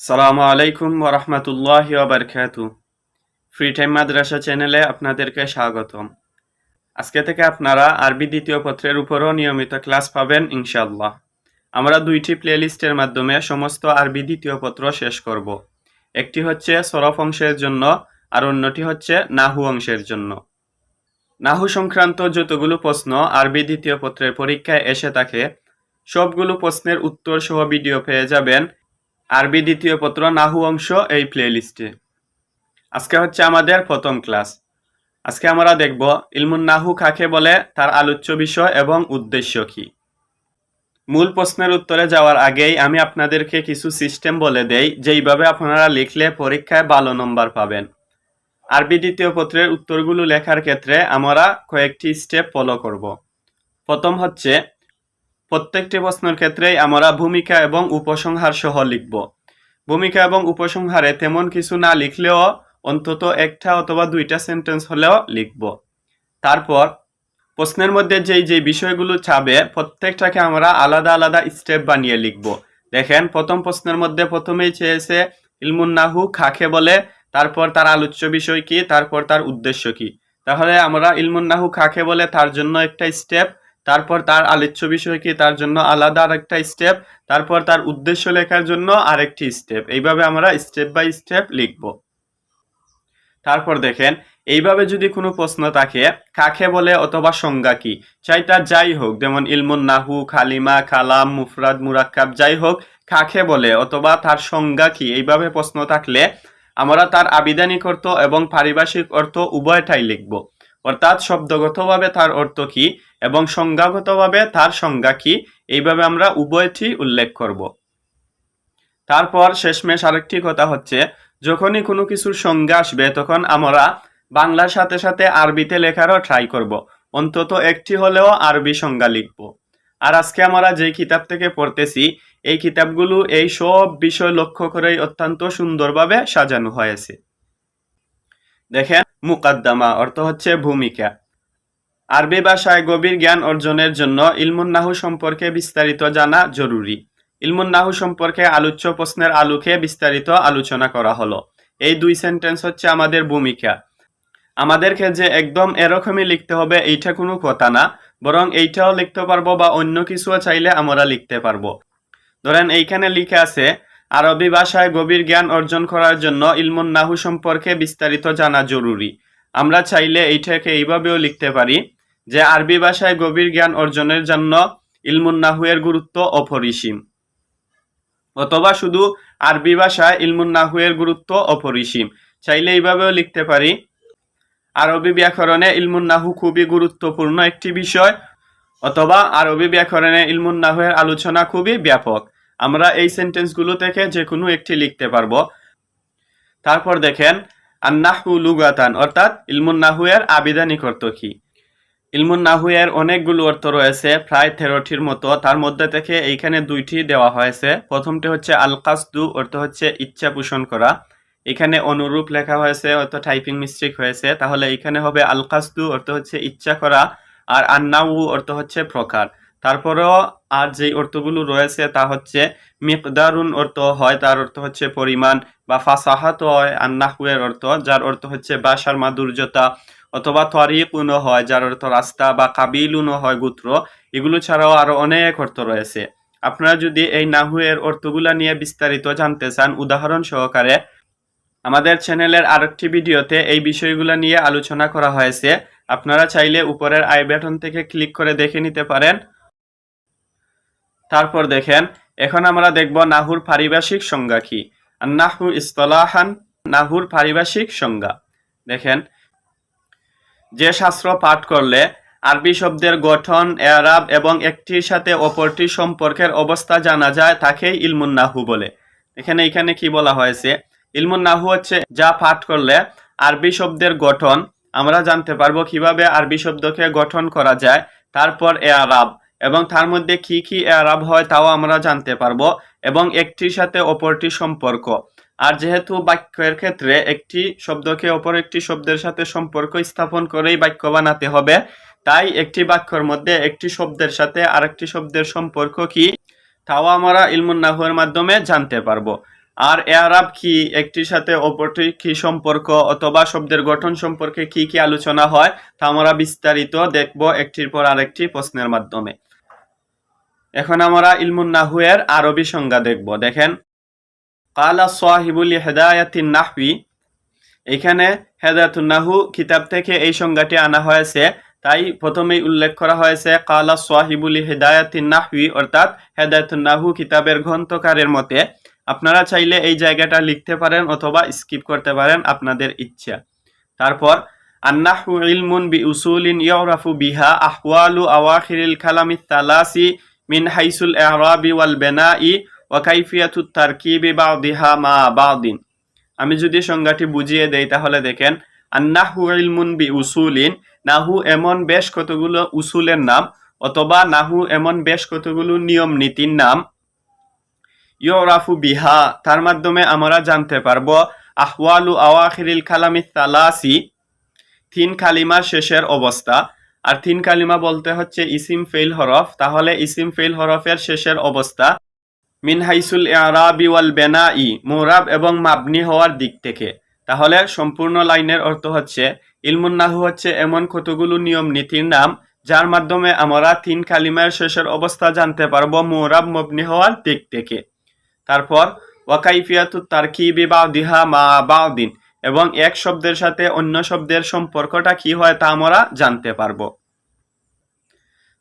সালামু আলাইকুম ওরহমতুল্লাহ বারকাতু। ফ্রি টাইম মাদ্রাসা চ্যানেলে আপনাদেরকে স্বাগতম। আজকে থেকে আপনারা আরবি দ্বিতীয় পত্রের উপরও নিয়মিত ক্লাস পাবেন ইনশাল্লাহ আমরা দুইটি প্লেলিস্টের মাধ্যমে সমস্ত আরবি দ্বিতীয় পত্র শেষ করব। একটি হচ্ছে সরফ অংশের জন্য, আর অন্যটি হচ্ছে নাহু অংশের জন্য। নাহু সংক্রান্ত যতগুলো প্রশ্ন আরবি দ্বিতীয় পত্রের পরীক্ষায় এসে থাকে, সবগুলো প্রশ্নের উত্তর সহ ভিডিও পেয়ে যাবেন আরবি দ্বিতীয় পত্র নাহু অংশ এই প্লেলিস্টে আজকে হচ্ছে আমাদের প্রথম ক্লাস আজকে আমরা দেখব ইলমুন নাহু কাকে বলে, তার আলোচ্য বিষয় এবং উদ্দেশ্য কি। মূল প্রশ্নের উত্তরে যাওয়ার আগেই আমি আপনাদেরকে কিছু সিস্টেম বলে দেই, যেইভাবে আপনারা লিখলে পরীক্ষায় ভালো নম্বর পাবেন। আরবি দ্বিতীয় পত্রের উত্তরগুলো লেখার ক্ষেত্রে আমরা কয়েকটি স্টেপ ফলো করব। প্রথম হচ্ছে প্রত্যেকটি প্রশ্নের ক্ষেত্রেই আমরা ভূমিকা এবং উপসংহার সহ লিখব। ভূমিকা এবং উপসংহারে তেমন কিছু না লিখলেও অন্তত একটা অথবা দুইটা সেন্টেন্স হলেও লিখব। তারপর প্রশ্নের মধ্যে যেই যেই বিষয়গুলো চাবে, প্রত্যেকটাকে আমরা আলাদা আলাদা স্টেপ বানিয়ে লিখব। দেখেন, প্রথম প্রশ্নের মধ্যে প্রথমেই চেয়েছে, ইলমুন নাহু খাকে বলে? তারপর তার আলোচ্য বিষয় কি? তারপর তার উদ্দেশ্য কি? তাহলে আমরা ইলমুন নাহু খাকে বলে? তার জন্য একটা স্টেপ তারপর তার আলোচ্য বিষয় কি? তার জন্য আলাদা আরেকটা স্টেপ তারপর তার উদ্দেশ্য লেখার জন্য আরেকটি স্টেপ এইভাবে আমরা স্টেপ বাই স্টেপ লিখব। তারপর দেখেন, এইভাবে যদি কোনো প্রশ্ন থাকে, কাকে বলে অথবা সংজ্ঞা কি? চাই তার যাই হোক, যেমন ইলমুন নাহু, খালিমা, খালাম, মুফরাদ, মুরাক্কাব, যাই হোক, কাকে বলে অথবা তার সংজ্ঞা কি? এইভাবে প্রশ্ন থাকলে আমরা তার আবিধানিক অর্থ এবং পারিভাষিক অর্থ উভয়টাই লিখব। অর্থাৎ শব্দগতভাবে তার অর্থ কি এবং সংজ্ঞাগতভাবে তার সংজ্ঞা কি, এইভাবে আমরা উভয়টি উল্লেখ করব। তারপর শেষমেশ আরেকটি কথা হচ্ছে, যখনই কোনো কিছুর সংজ্ঞা আসবে, তখন আমরা বাংলার সাথে সাথে আরবিতে লেখারও ট্রাই করব। অন্তত একটি হলেও আরবি সংজ্ঞা লিখব। আর আজকে আমরা যে কিতাব থেকে পড়তেছি, এই কিতাবগুলো এই সব বিষয় লক্ষ্য করেই অত্যন্ত সুন্দরভাবে সাজানো হয়েছে। দেখেন মুকাদ্দামা, অর্থ হচ্ছে ভূমিকা। আরবি ভাষায় গভীর জ্ঞান অর্জনের জন্য ইলমুন নাহু সম্পর্কে বিস্তারিত জানা জরুরি। ইলমুন নাহু সম্পর্কে আলোচ্য প্রশ্নের আলোকে বিস্তারিত আলোচনা করা হলো। এই দুই সেন্টেন্স হচ্ছে আমাদের ভূমিকা। আমাদেরকে যে একদম এরকমই লিখতে হবে, এইটা কোনো কথা না। বরং এইটাও লিখতে পারব বা অন্য কিছুও চাইলে আমরা লিখতে পারব। ধরেন এইখানে লিখে আছে আরবি ভাষায় গভীর জ্ঞান অর্জন করার জন্য ইলমুন নাহু সম্পর্কে বিস্তারিত জানা জরুরি। আমরা চাইলে এইটাকে এইভাবেও লিখতে পারি যে আরবি ভাষায় গভীর জ্ঞান অর্জনের জন্য ইলমুন নাহুয়ের গুরুত্ব অপরিসীম। অথবা শুধু আরবি ভাষায় ইলমুন নাহুয়ের গুরুত্ব অপরিসীম। চাইলে এইভাবেও লিখতে পারি, আরবি ব্যাকরণে ইলমুন নাহু খুবই গুরুত্বপূর্ণ একটি বিষয়, অথবা আরবি ব্যাকরণে ইলমুন নাহুয়ের আলোচনা খুবই ব্যাপক। আমরা এই সেন্টেন্সগুলো থেকে যে কোনো একটি লিখতে পারব। তারপর দেখেন আন্নাহু লুগাতান, অর্থাৎ ইলমুন নাহুয়ের আবিধানিক অর্থ কি? ইলমুন নাহুয়ের অনেকগুলো অর্থ রয়েছে, প্রায় তেরোটির মতো। তার মধ্যে থেকে এইখানে দুইটি দেওয়া হয়েছে। প্রথমটি হচ্ছে আলকাসদু, অর্থ হচ্ছে ইচ্ছা পোষণ করা। এখানে অনুরূপ লেখা হয়েছে, অর্থ টাইপিং মিস্টেক হয়েছে। তাহলে এখানে হবে আলকাসদু, অর্থ হচ্ছে ইচ্ছা করা। আর আন্নাউ অর্থ হচ্ছে প্রকার। তারপরেও আর যে অর্থগুলো রয়েছে তা হচ্ছে মিকদারুন অর্থ হয়, তার অর্থ হচ্ছে পরিমাণ, বা ফাসাহাত হয় আন্নাহুয়ের অর্থ, যার অর্থ হচ্ছে বাসার মাধুর্যতা, অথবা তরিকুনও হয়, যার অর্থ রাস্তা, বা কাবিলুনও হয়, গুত্র, এগুলো ছাড়াও আরও অনেক অর্থ রয়েছে। আপনারা যদি এই নাহুয়ের অর্থগুলা নিয়ে বিস্তারিত জানতে চান, উদাহরণ সহকারে আমাদের চ্যানেলের আরেকটি ভিডিওতে এই বিষয়গুলো নিয়ে আলোচনা করা হয়েছে। আপনারা চাইলে উপরের আই বাটন থেকে ক্লিক করে দেখে নিতে পারেন। তারপর দেখেন, এখন আমরা দেখব নাহুর পারিভাষিক সংজ্ঞা কি। নাহু ইস্তলাহান, নাহুর পারিভাষিক সংজ্ঞা। দেখেন, যে শাস্ত্র পাঠ করলে আরবি শব্দের গঠন, এরাব এবং একটির সাথে অপরটির সম্পর্কের অবস্থা জানা যায়, তাকেই ইলমুন নাহু বলে। এখানে এখানে কি বলা হয়েছে? ইলমুন নাহু হচ্ছে যা পাঠ করলে আরবি শব্দের গঠন, আমরা জানতে পারব কীভাবে আরবি শব্দকে গঠন করা যায়, তারপর এ এরাব। এবং তার মধ্যে কি কি এরাব হয় তাও আমরা জানতে পারব, এবং একটির সাথে অপরটির সম্পর্ক। আর যেহেতু বাক্যের ক্ষেত্রে একটি শব্দকে অপর একটি শব্দের সাথে সম্পর্ক স্থাপন করেই বাক্য বানাতে হবে, তাই একটি বাক্যের মধ্যে একটি শব্দের সাথে আরেকটি শব্দের সম্পর্ক কি, তাও আমরা ইলমুন নাহুয়ের মাধ্যমে জানতে পারব। আর এআরাব কি, একটির সাথে অপরটি কি সম্পর্ক, অথবা শব্দের গঠন সম্পর্কে কি কি আলোচনা হয়, তা আমরা বিস্তারিত দেখব একটির পর আরেকটি প্রশ্নের মাধ্যমে। এখন আমরা ইলমুন নাহুয়ের আরবি সংজ্ঞা দেখব। দেখেন, কালা সাহিবুল হেদায়াতিন নাহবি এখানে হেদায়াতুন নাহু কিতাব থেকে এই সংজ্ঞাটি আনা হয়েছে। তাই প্রথমেই উল্লেখ করা হয়েছে কালা সাহিবুল হেদায়াতিন নাহবি অর্থাৎ হেদায়াতুন নাহু কিতাবের গ্রন্থকারের মতে। আপনারা চাইলে এই জায়গাটা লিখতে পারেন অথবা স্কিপ করতে পারেন আপনাদের ইচ্ছা। তারপর আন্নাহু ইলমুন বি উসুলিন ইউরাফু বিহা আহওয়ালু আওয়াখিরিল কালামি তালাসি মিন হাইসুল ইরাবি ওয়াল বেনাই ওয়া কাইফিয়াতু তারকিবি বাদিহা মা বাদিন। আমি যদি সংজ্ঞাটি বুঝিয়ে দেই তাহলে দেখেন, আন্নাহু ইলমুন বি উসুলিন নাহু এমন বেশ কতগুলো উসুলের নাম, অথবা নাহু এমন বেশ কতগুলো নিয়ম নীতির নাম ইয়রাফু বিহা, তার মাধ্যমে আমরা জানতে পারব, আহওয়ালু আওয়াখিরিল কালামি তালাসি তিন কালিমার শেষের অবস্থা আর তিন কালিমা বলতে হচ্ছে ইসিম, ফেইল, হরফ। তাহলে ইসিম, ফেইল, হরফের শেষের অবস্থা মিন হাইসুল ওয়াল বেনাই, মুরাব এবং মাবনি হওয়ার দিক থেকে। তাহলে সম্পূর্ণ লাইনের অর্থ হচ্ছে, ইলমুন নাহু হচ্ছে এমন কতগুলো নিয়ম, নীতির নাম, যার মাধ্যমে আমরা তিন কালিমার শেষের অবস্থা জানতে পারব মুরাব, মবনি হওয়ার দিক থেকে। তারপর ওয়াকাইফিয়াতু তারকিবি বাদিহা মা বাদিন। এবং এক শব্দের সাথে অন্য শব্দের সম্পর্কটা কি হয় তা আমরা জানতে পারব।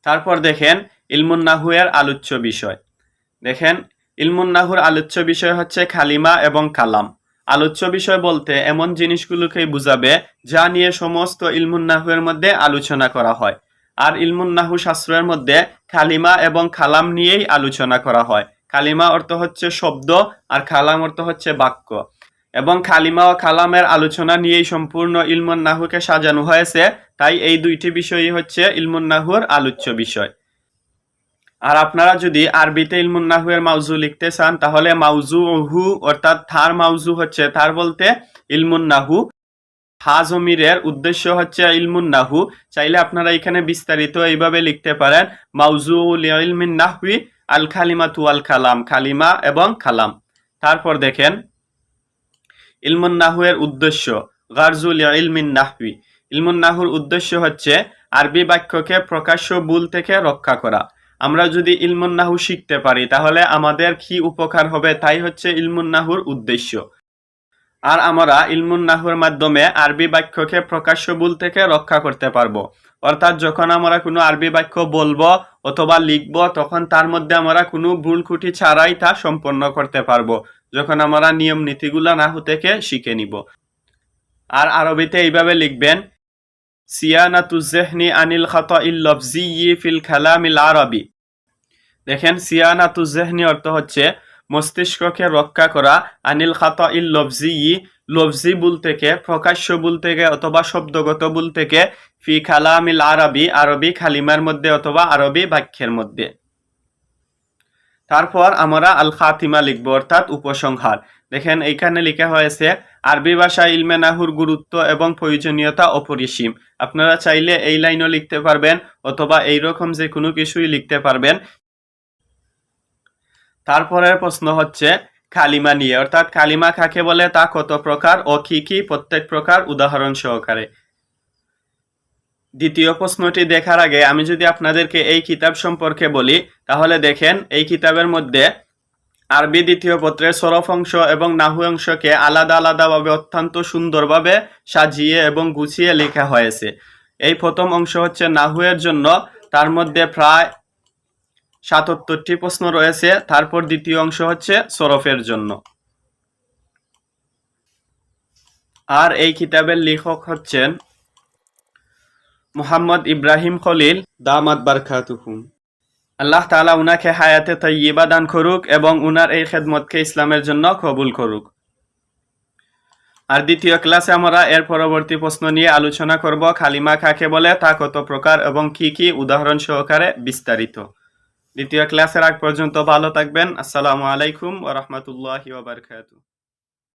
তারপর দেখেন ইলমুন নাহুয়ের আলোচ্য বিষয়। দেখেন ইলমুন নাহুর আলোচ্য বিষয় হচ্ছে খালিমা এবং কালাম। আলোচ্য বিষয় বলতে এমন জিনিসগুলোকে বুঝাবে যা নিয়ে সমস্ত ইলমুন নাহুয়ের মধ্যে আলোচনা করা হয়। আর ইলমুন নাহু শাস্ত্রের মধ্যে খালিমা এবং খালাম নিয়েই আলোচনা করা হয়। খালিমা অর্থ হচ্ছে শব্দ আর খালাম অর্থ হচ্ছে বাক্য। এবং খালিমা ও কালামের আলোচনা নিয়েই সম্পূর্ণ ইলমুন নাহুকে সাজানো হয়েছে, তাই এই দুইটি বিষয়ই হচ্ছে ইলমুন নাহুর আলোচ্য বিষয়। আর আপনারা যদি আরবিতে ইলমুন নাহুয়ের মাউজু লিখতে চান, তাহলে মাউজু হু অর্থাৎ থার মাউজু হচ্ছে থার বলতে ইলমুন নাহু হা জমিরের উদ্দেশ্য হচ্ছে ইলমুন নাহু চাইলে আপনারা এখানে বিস্তারিত এইভাবে লিখতে পারেন মাউজু ইলমিন নাহবি আল খালিমা তু আল খালাম খালিমা এবং খালাম তারপর দেখেন ইলমুন নাহুয়ের উদ্দেশ্য, গার্জুল ইলমিন নাহবি। ইলমুন নাহুর উদ্দেশ্য হচ্ছে আরবি বাক্যকে প্রকাশ্য ভুল থেকে রক্ষা করা। আমরা যদি ইলমুন নাহু শিখতে পারি, তাহলে আমাদের কি উপকার হবে তাই হচ্ছে ইলমুন নাহুর উদ্দেশ্য। আর আমরা ইলমুন নাহুর মাধ্যমে আরবি বাক্যকে প্রকাশ্য ভুল থেকে রক্ষা করতে পারব। অর্থাৎ যখন আমরা কোনো আরবি বাক্য বলব অথবা লিখব, তখন তার মধ্যে আমরা কোনো ভুল খুঁটি ছাড়াই তা সম্পন্ন করতে পারব, যখন আমরা নিয়ম নীতিগুলো নাহু থেকে শিখে নিব। আর আরবিতে এইভাবে লিখবেন সিয়ানাতুজেহনি আনিল খাত লফজি ফিল খালামিল আরবি। দেখেন সিয়ানাতুজেহনি অর্থ হচ্ছে, মস্তিষ্ককে রক্ষা করা আনিল খাত ইল লফজি বুল থেকে, প্রকাশ্য বুল থেকে অথবা শব্দগত বুল থেকে, ফি খালামিল আরবি আরবি খালিমার মধ্যে অথবা আরবি বাক্যের মধ্যে। তারপর আমরা আল খাতিমা লিখব, অর্থাৎ উপসংহার। দেখেন, এইখানে লেখা হয়েছে, আরবি ভাষা ইলমে নাহুর গুরুত্ব এবং প্রয়োজনীয়তা অপরিসীম। আপনারা চাইলে এই লাইনও লিখতে পারবেন, অথবা এই রকম যে কোনো কিছুই লিখতে পারবেন। তারপরের প্রশ্ন হচ্ছে কালিমা নিয়ে, অর্থাৎ কালিমা কাকে বলে তা কত প্রকার ও কি কি প্রত্যেক প্রকার উদাহরণ সহকারে। দ্বিতীয় প্রশ্নটি দেখার আগে আমি যদি আপনাদেরকে এই কিতাব সম্পর্কে বলি, তাহলে দেখেন এই কিতাবের মধ্যে আরবি দ্বিতীয় পত্রের সরফ অংশ এবং নাহু অংশকে আলাদা আলাদাভাবে অত্যন্ত সুন্দরভাবে সাজিয়ে এবং গুছিয়ে লেখা হয়েছে। এই প্রথম অংশ হচ্ছে নাহুয়ের জন্য, তার মধ্যে প্রায় সাতাত্তরটি প্রশ্ন রয়েছে। তারপর দ্বিতীয় অংশ হচ্ছে সরফের জন্য। আর এই কিতাবের লেখক হচ্ছেন মোহাম্মদ ইব্রাহিম খলিল। দামাত বারকাতুহুম আল্লাহ তাআলা উনাকে হায়াতে তৈয়বা দান করুক এবং উনার এই খেদমতকে ইসলামের জন্য কবুল করুক। আর দ্বিতীয় ক্লাসে আমরা এর পরবর্তী প্রশ্ন নিয়ে আলোচনা করব খালিমা কাকে বলে তা কত প্রকার এবং কি কি উদাহরণ সহকারে বিস্তারিত। দ্বিতীয় ক্লাসের আগ পর্যন্ত ভালো থাকবেন। আসসালামু আলাইকুম ওয়া রাহমাতুল্লাহি ওয়া বারাকাতুহু।